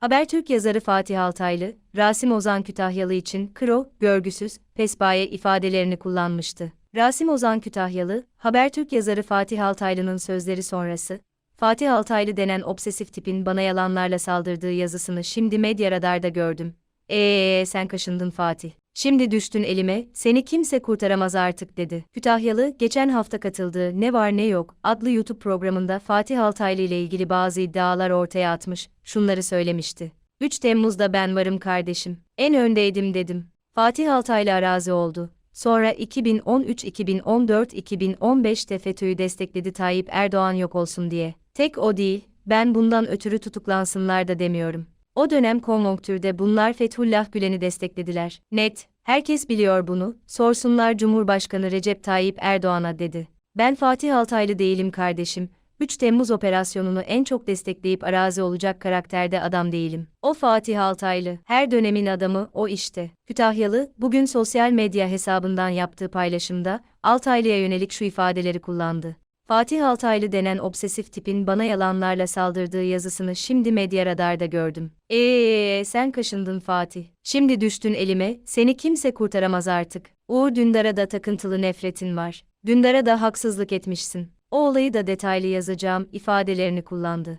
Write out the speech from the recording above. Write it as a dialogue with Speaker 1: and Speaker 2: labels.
Speaker 1: Habertürk yazarı Fatih Altaylı, Rasim Ozan Kütahyalı için kro, görgüsüz, pespaye ifadelerini kullanmıştı. Rasim Ozan Kütahyalı, Habertürk yazarı Fatih Altaylı'nın sözleri sonrası, Fatih Altaylı denen obsesif tipin bana yalanlarla saldırdığı yazısını şimdi medya radarda gördüm. Eee sen kaşındın Fatih. Şimdi düştün elime, seni kimse kurtaramaz artık dedi. Kütahyalı, geçen hafta katıldığı Ne Var Ne Yok adlı YouTube programında Fatih Altaylı ile ilgili bazı iddialar ortaya atmış, şunları söylemişti. 3 Temmuz'da ben varım kardeşim. En öndeydim dedim. Fatih Altaylı arazi oldu. Sonra 2013, 2014, 2015'te FETÖ'yü destekledi Tayyip Erdoğan yok olsun diye. Tek o değil, ben bundan ötürü tutuklansınlar da demiyorum. O dönem konjonktürde bunlar Fethullah Gülen'i desteklediler. Net, herkes biliyor bunu, sorsunlar Cumhurbaşkanı Recep Tayyip Erdoğan'a dedi. Ben Fatih Altaylı değilim kardeşim, 3 Temmuz operasyonunu en çok destekleyip arazi olacak karakterde adam değilim. O Fatih Altaylı, her dönemin adamı o işte. Kütahyalı, bugün sosyal medya hesabından yaptığı paylaşımda, Altaylı'ya yönelik şu ifadeleri kullandı. Fatih Altaylı denen obsesif tipin bana yalanlarla saldırdığı yazısını şimdi medya radarda gördüm. Eee sen kaşındın Fatih. Şimdi düştün elime, seni kimse kurtaramaz artık. Uğur Dündar'a da takıntılı nefretin var. Dündar'a da haksızlık etmişsin. O olayı da detaylı yazacağım ifadelerini kullandı.